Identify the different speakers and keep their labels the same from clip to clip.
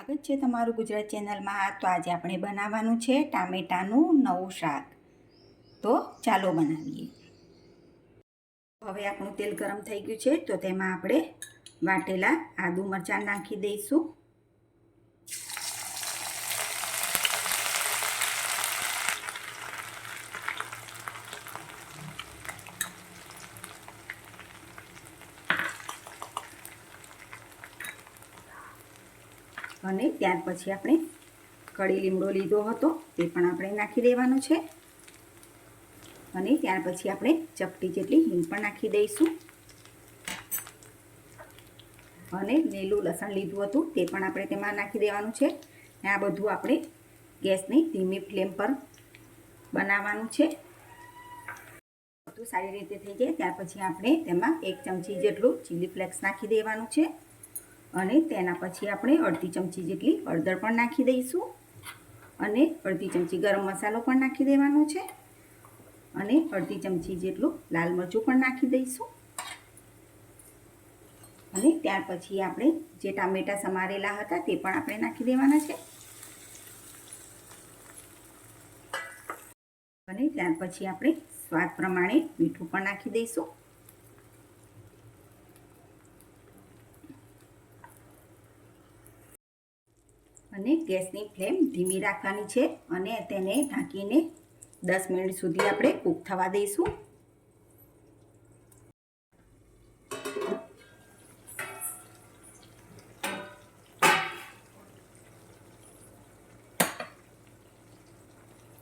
Speaker 1: સ્વાગત છે તમારું ગુજરાત ચેનલમાં. તો આજે આપણે બનાવવાનું છે ટામેટાનું નવું શાક. તો ચાલો બનાવીએ. હવે આપણું તેલ ગરમ થઈ ગયું છે, તો તેમાં આપણે વાટેલા આદુ મરચાં નાખી દઈશું. અને ત્યાર પછી આપણે કડી લીમડો લીધો હતો તે પણ આપણે નાખી દેવાનો છે. અને ત્યાર પછી આપણે ચપટી જેટલી હિંગ પણ નાખી દઈશું. અને લીલું લસણ લીધું હતું, તે પણ આપણે તેમાં નાખી દેવાનું છે. આ બધું આપણે ગેસની ધીમી ફ્લેમ પર બનાવવાનું છે. બધું સારી રીતે થઈ જાય, ત્યાર પછી આપણે તેમાં એક ચમચી જેટલું ચીલી ફ્લેક્સ નાખી દેવાનું છે. અને તેના પછી આપણે અડધી ચમચી જેટલી હળદર પણ નાખી દઈશું અને અડધી ચમચી ગરમ મસાલો પણ નાખી દેવાનો છે અને અડધી ચમચી જેટલું લાલ મરચું પણ નાખી દઈશું. અને ત્યાર પછી આપણે જે ટામેટાં સમારેલા હતા તે પણ આપણે નાખી દેવાના છે. અને ત્યાર પછી આપણે સ્વાદ પ્રમાણે મીઠું પણ નાખી દઈશું. અને ગેસની ફ્લેમ ધીમી રાખવાની છે અને તેને ઢાંકીને દસ મિનિટ સુધી આપણે કૂક થવા દઈશું.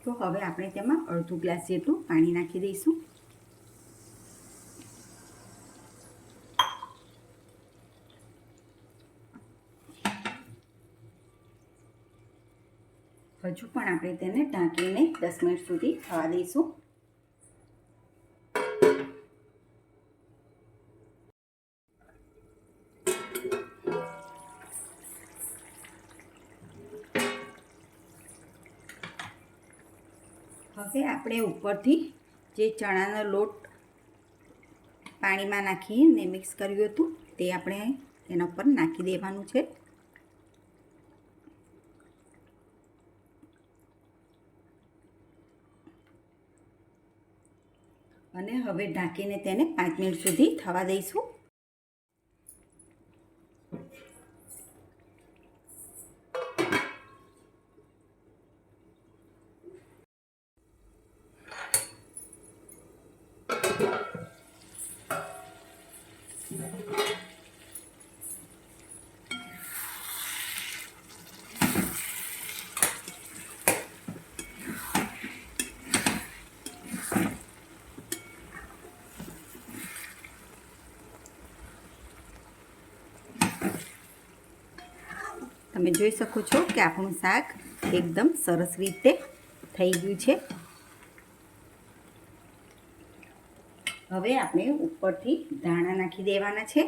Speaker 1: તો હવે આપણે તેમાં અડધું ગ્લાસ જેટલું પાણી નાખી દઈશું. હજુ પણ આપણે તેને ઢાંકીને દસ મિનિટ સુધી થવા દઈશું. હવે આપણે ઉપરથી જે ચણાનો લોટ પાણીમાં નાખીને મિક્સ કર્યું હતું તે આપણે એના ઉપર નાખી દેવાનું છે. અને હવે ઢાંકીને તેને પાંચ મિનિટ સુધી થવા દઈશું. તમે જોઈ શકો છો કે આપણું શાક એકદમ સરસ રીતે થઈ ગયું છે. હવે આપણે ઉપરથી ધાણા નાખી દેવાના છે.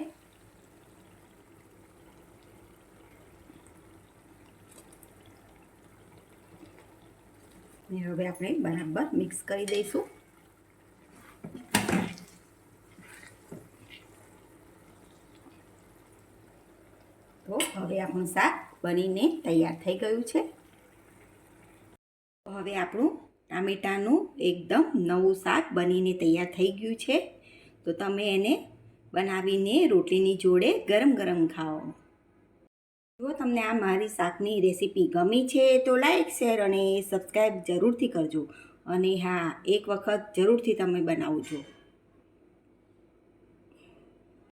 Speaker 1: હવે આપણે બરાબર મિક્સ કરી દઈશું. તો હવે આપણું શાક બનીને તૈયાર થઈ ગયું છે. હવે આપણું ટામેટાનું એકદમ નવું શાક બનીને તૈયાર થઈ ગયું છે. તો તમે એને બનાવીને રોટલીની જોડે ગરમ ગરમ ખાઓ. જો તમને આ મારી શાકની રેસીપી ગમી છે તો લાઈક, શેર અને સબસ્ક્રાઈબ જરૂરથી કરજો. અને હા, એક વખત જરૂરથી તમે બનાવજો.